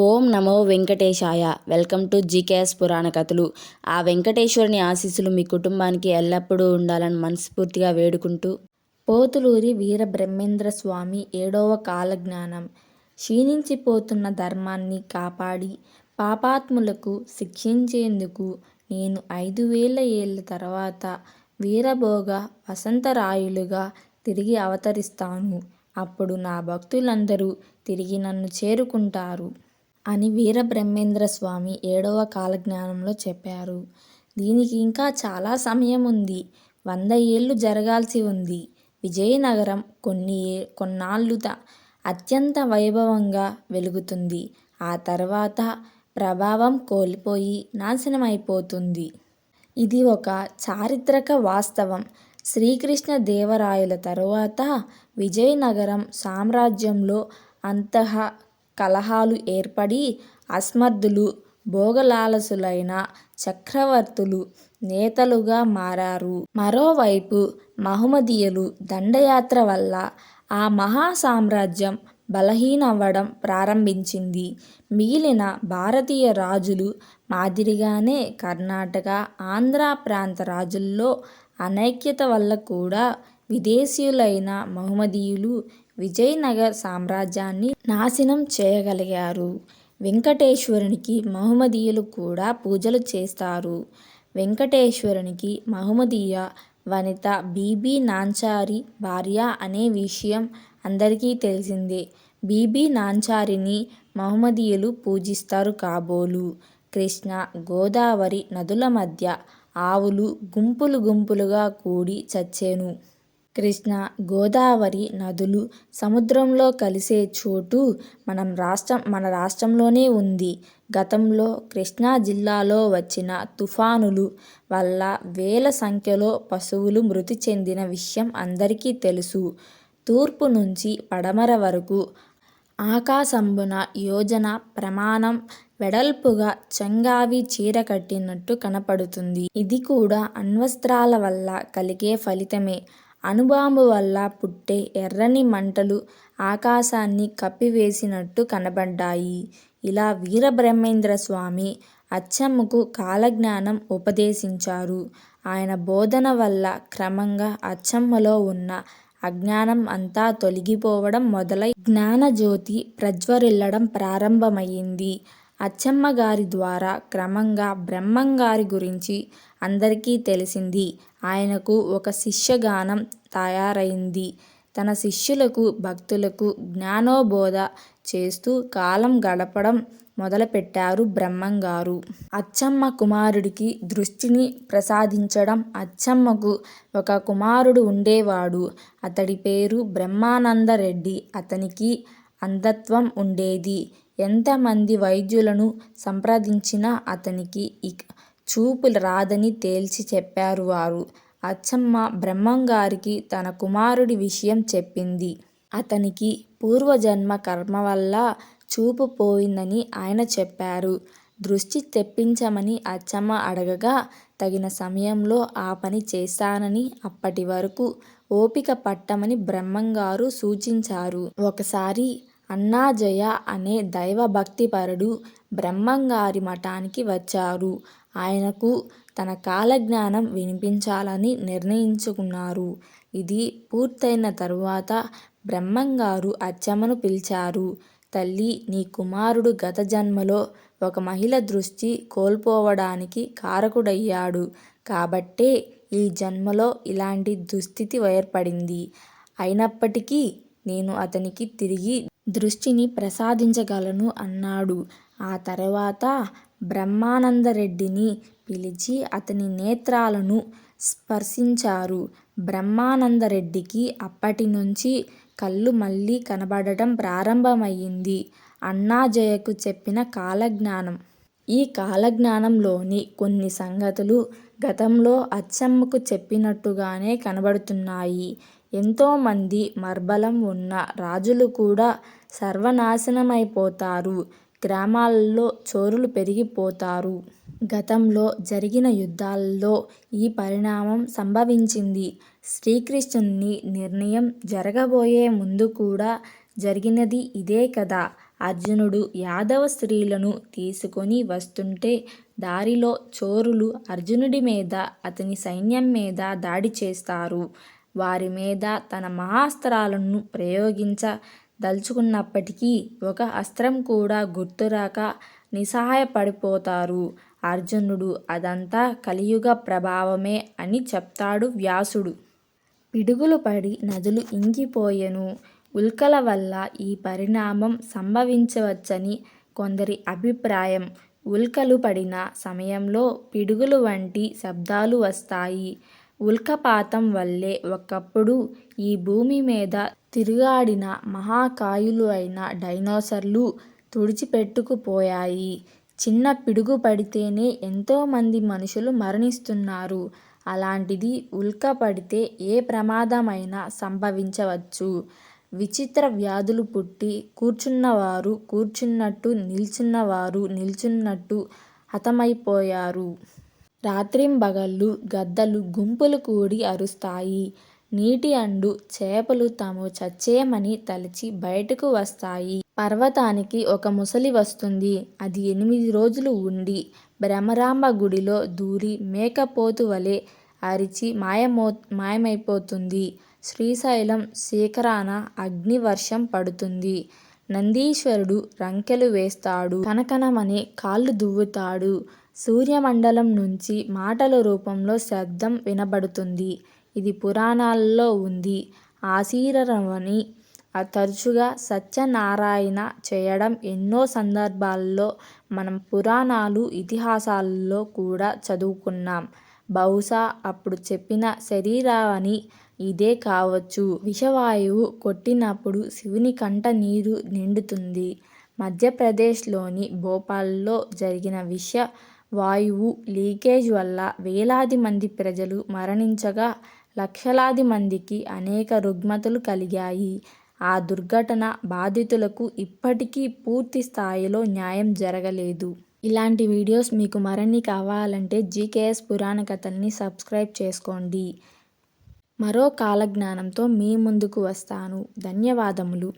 Om Namo Venkatesaya. Welcome to GKS పురాణ కథలు. ఆ వెంకటేశ్వరుని ఆశీస్సులు మీ కుటుంబానికి ఎల్లప్పుడూ ఉండాలని మనస్ఫూర్తిగా వేడుకుంటూ. పోతులూరి వీరబ్రహ్మేంద్ర స్వామి ఏడవ కాలజ్ఞానం. క్షీణించిపోతున్న ధర్మాన్ని కాపాడి పాపాత్ములకు శిక్షించేందుకు నేను ఐదు వేల ఏళ్ళ తర్వాత వీరభోగ వసంతరాయులుగా తిరిగి అవతరిస్తాను. అప్పుడు నా భక్తులందరూ తిరిగి నన్ను చేరుకుంటారు. అని వీరబ్రహ్మేంద్ర స్వామి ఏడవ కాలజ్ఞానంలో చెప్పారు. దీనికి ఇంకా చాలా సమయం ఉంది. వంద ఏళ్ళు జరగాల్సి ఉంది. విజయనగరం కొన్ని ఏ కొన్నాళ్ళు అత్యంత వైభవంగా వెలుగుతుంది. ఆ తర్వాత ప్రభావం కోల్పోయి నాశనమైపోతుంది. ఇది ఒక చారిత్రక వాస్తవం. శ్రీకృష్ణ దేవరాయల తరువాత విజయనగరం సామ్రాజ్యంలో అంతః కలహాలు ఏర్పడి అసమర్థులు భోగలాలసులైన చక్రవర్తులు నేతలుగా మారారు. మరోవైపు మహమ్మదీయులు దండయాత్ర వల్ల ఆ మహా సామ్రాజ్యం బలహీనవ్వడం ప్రారంభించింది. మిగిలిన భారతీయ రాజులు మాదిరిగానే కర్ణాటక ఆంధ్ర ప్రాంత రాజుల్లో అనైక్యత వల్ల కూడా విదేశీయులైన మహమ్మదీయులు విజయనగర సామ్రాజ్యాన్ని నాశనం చేయగలిగారు. వెంకటేశ్వరునికి మహమ్మదీయులు కూడా పూజలు చేస్తారు. వెంకటేశ్వరునికి మహమ్మదీయ వనిత బీబీ నాంచారి భార్య అనే విషయం అందరికీ తెలిసిందే. బీబీ నాంచారిని మహమ్మదీయులు పూజిస్తారు కాబోలు. కృష్ణ గోదావరి నదుల మధ్య ఆవులు గుంపులు గుంపులుగా కూడి చచ్చేను. కృష్ణ గోదావరి నదులు సముద్రంలో కలిసే చోటు మనం రాష్ట్రం మన రాష్ట్రంలోనే ఉంది. గతంలో కృష్ణా జిల్లాలో వచ్చిన తుఫానులు వల్ల వేల సంఖ్యలో పశువులు మృతి చెందిన విషయం అందరికీ తెలుసు. తూర్పు నుంచి పడమర వరకు ఆకాశంబున యోజన ప్రమాణం వెడల్పుగా చెంగావి చీర కట్టినట్టు కనపడుతుంది. ఇది కూడా అణ్వస్త్రాల వల్ల కలిగే ఫలితమే. అణుబాంబు వల్ల పుట్టే ఎర్రని మంటలు ఆకాశాన్ని కప్పివేసినట్టు కనబడ్డాయి. ఇలా వీరబ్రహ్మేంద్ర స్వామి అచ్చమ్మకు కాలజ్ఞానం ఉపదేశించారు. ఆయన బోధన వల్ల క్రమంగా అచ్చమ్మలో ఉన్న అజ్ఞానం అంతా తొలగిపోవడం మొదలై జ్ఞానజ్యోతి ప్రజ్వరిల్లడం ప్రారంభమైంది అచ్చమ్మ గారి ద్వారా క్రమంగా బ్రహ్మంగారి గురించి అందరికీ తెలిసింది. ఆయనకు ఒక శిష్యగానం తయారైంది. తన శిష్యులకు భక్తులకు జ్ఞానోబోధ చేస్తూ కాలం గడపడం మొదలుపెట్టారు బ్రహ్మంగారు. అచ్చమ్మ కుమారుడికి దృష్టిని ప్రసాదించడం అచ్చమ్మకు ఒక కుమారుడు ఉండేవాడు. అతడి పేరు బ్రహ్మానందరెడ్డి. అతనికి అంధత్వం ఉండేది. ఎంతమంది వైద్యులను సంప్రదించినా అతనికి ఇక చూపు రాదని తేల్చి చెప్పారు వారు. అచ్చమ్మ బ్రహ్మంగారికి తన కుమారుడి విషయం చెప్పింది. అతనికి పూర్వజన్మ కర్మ వల్ల చూపు పోయిందని ఆయన చెప్పారు. దృష్టి తెప్పించమని అచ్చమ్మ అడగగా తగిన సమయంలో ఆ పని చేస్తానని అప్పటి వరకు ఓపిక పట్టమని బ్రహ్మంగారు సూచించారు. ఒకసారి అన్నాజయ అనే దైవభక్తిపరుడు బ్రహ్మంగారి మఠానికి వచ్చారు. ఆయనకు తన కాలజ్ఞానం వినిపించాలని నిర్ణయించుకున్నారు. ఇది పూర్తయిన తరువాత బ్రహ్మంగారు అచ్చమ్మను పిలిచారు. తల్లి నీ కుమారుడు గత జన్మలో ఒక మహిళ దృష్టి కోల్పోవడానికి కారకుడయ్యాడు. కాబట్టే ఈ జన్మలో ఇలాంటి దుస్థితి ఏర్పడింది. అయినప్పటికీ నేను అతనికి తిరిగి దృష్టిని ప్రసాదించగలను అన్నాడు. ఆ తర్వాత బ్రహ్మానందరెడ్డిని పిలిచి అతని నేత్రాలను స్పర్శించారు. బ్రహ్మానందరెడ్డికి అప్పటి నుంచి కళ్ళు మళ్ళీ కనబడటం ప్రారంభమయ్యింది. అన్నాజయకు చెప్పిన కాలజ్ఞానం. ఈ కాలజ్ఞానంలోని కొన్ని సంగతులు గతంలో అచ్చమ్మకు చెప్పినట్టుగానే కనబడుతున్నాయి. ఎంతోమంది మర్బలం ఉన్న రాజులు కూడా సర్వనాశనమైపోతారు. గ్రామాలలో చోరులు పెరిగిపోతారు. గతంలో జరిగిన యుద్ధాల్లో ఈ పరిణామం సంభవించింది. శ్రీకృష్ణుని నిర్ణయం జరగబోయే ముందు కూడా జరిగినది ఇదే కదా. అర్జునుడు యాదవ స్త్రీలను తీసుకొని వస్తుంటే దారిలో చోరులు అర్జునుడి మీద అతని సైన్యం మీద దాడి చేస్తారు. వారి మీద తన మహాస్త్రాలను ప్రయోగించ దల్చుకున్నప్పటికీ ఒక అస్త్రం కూడా గుర్తురాక నిస్సహాయపడిపోతారు. అర్జునుడు అదంతా కలియుగ ప్రభావమే అని చెప్తాడు వ్యాసుడు. పిడుగులు పడి నదులు ఇంకిపోయెను. ఉల్కల వల్ల ఈ పరిణామం సంభవించవచ్చని కొందరి అభిప్రాయం. ఉల్కలు పడిన సమయంలో పిడుగులు వంటి శబ్దాలు వస్తాయి. ఉల్కాపాతం వల్లే ఒకప్పుడు ఈ భూమి మీద తిరుగాడిన మహాకాయులు అయిన డైనోసార్లు తుడిచిపెట్టుకుపోయాయి. చిన్న పిడుగు పడితేనే ఎంతోమంది మనుషులు మరణిస్తున్నారు. అలాంటిది ఉల్క పడితే ఏ ప్రమాదమైనా సంభవించవచ్చు. విచిత్ర వ్యాధులు పుట్టి కూర్చున్నవారు కూర్చున్నట్టు నిల్చున్నవారు నిల్చున్నట్టు హతమైపోయారు. రాత్రింబగళ్ళు గద్దలు గుంపులు కూడి అరుస్తాయి. నీటి అండు చేపలు తాము చచ్చేమని తలచి బయటకు వస్తాయి. పర్వతానికి ఒక ముసలి వస్తుంది. అది ఎనిమిది రోజులు ఉండి భ్రమరాంబ గుడిలో దూరి మేకపోతువలె అరిచి మాయమైపోతుంది. శ్రీశైలం శిఖరాన అగ్నివర్షం పడుతుంది. నందీశ్వరుడు రంకెలు వేస్తాడు. కనకనమని కాళ్ళు దువ్వుతాడు. సూర్యమండలం నుంచి మాటల రూపంలో శబ్దం వినబడుతుంది. ఇది పురాణాల్లో ఉంది. ఆశీరవణి తరచుగా సత్యనారాయణ చేయడం ఎన్నో సందర్భాల్లో మనం పురాణాలు, ఇతిహాసాల్లో కూడా చదువుకున్నాం. బహుశా అప్పుడు చెప్పిన శరీరావని ఇదే కావచ్చు. విషవాయువు కొట్టినప్పుడు శివుని కంట నీరు నిండుతుంది. మధ్యప్రదేశ్లోని భోపాల్లో జరిగిన విష వాయువు లీకేజ్ వల్ల వేలాది మంది ప్రజలు మరణించగా లక్షలాది మందికి అనేక రుగ్మతలు కలిగాయి. ఆ దుర్ఘటన బాధితులకు ఇప్పటికీ పూర్తి స్థాయిలో న్యాయం జరగలేదు. ఇలాంటి వీడియోస్ మీకు మరిన్ని కావాలంటే జీకేఎస్ పురాణ కథల్ని సబ్స్క్రైబ్ చేసుకోండి. మరో కాలజ్ఞానంతో మీ ముందుకు వస్తాను. ధన్యవాదములు.